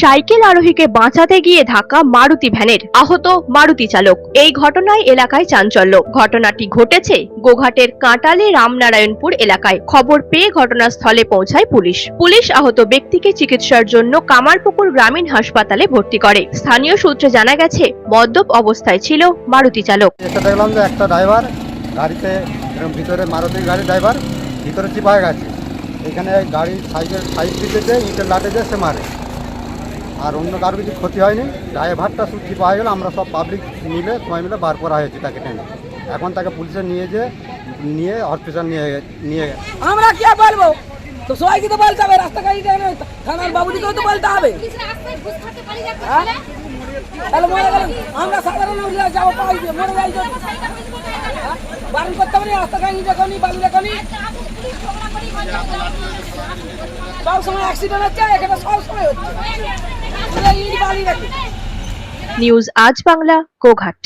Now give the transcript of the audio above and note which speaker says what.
Speaker 1: Cycle আরোহীকে বাঁচাতে গিয়ে ধাক্কা মারুতি ভ্যানের। আহত মারুতি চালক। এই ঘটনায় এলাকায় চাঞ্চল্য। ঘটনাটি ঘটেছে গোঘাটের কাঁটালে রামনারায়ণপুর এলাকায়। খবর পেয়ে ঘটনাস্থলে পৌঁছায় পুলিশ। পুলিশ আহত ব্যক্তিকে চিকিৎসার জন্য কামারপুকুর গ্রামীণ হাসপাতালে ভর্তি করে। স্থানীয় সূত্রে জানা গেছে, মদ্যপ অবস্থায় ছিল মারুতি চালক।
Speaker 2: দেখলাম যে একটা ড্রাইভার গাড়িতে ভিতরে মারুতি গাড়ির ড্রাইভার ভিতরে চিপায় গেছে। এখানে গাড়ি সাইকেল, সাইড দিতেছে ইটের লাটে যে সে মারে। আর অন্য কারও কিছু ক্ষতি হয়নি। ড্রাইভারটা শুধু পাওয়া গেল, আমরা সব পাবলিক মিলে, সবাই মিলে বার করা হয়েছে তাকে টেনে। এখন তাকে পুলিশে নিয়ে যে, নিয়ে হসপিটাল নিয়ে নিয়ে
Speaker 3: আমরা কি বলব? তো সবাইকে তো বলতে হবে, রাস্তাঘাট থানার বাবুদিকেও তো বলতে হবে। হ্যাঁ? তাহলে আমরা সাধারণ যাব মরে যাই। হ্যাঁ? বারণ করতে হবে রাস্তাঘাট দেখনি বালু দেখনি
Speaker 1: নিউজ আজ বাংলা গোঘাট।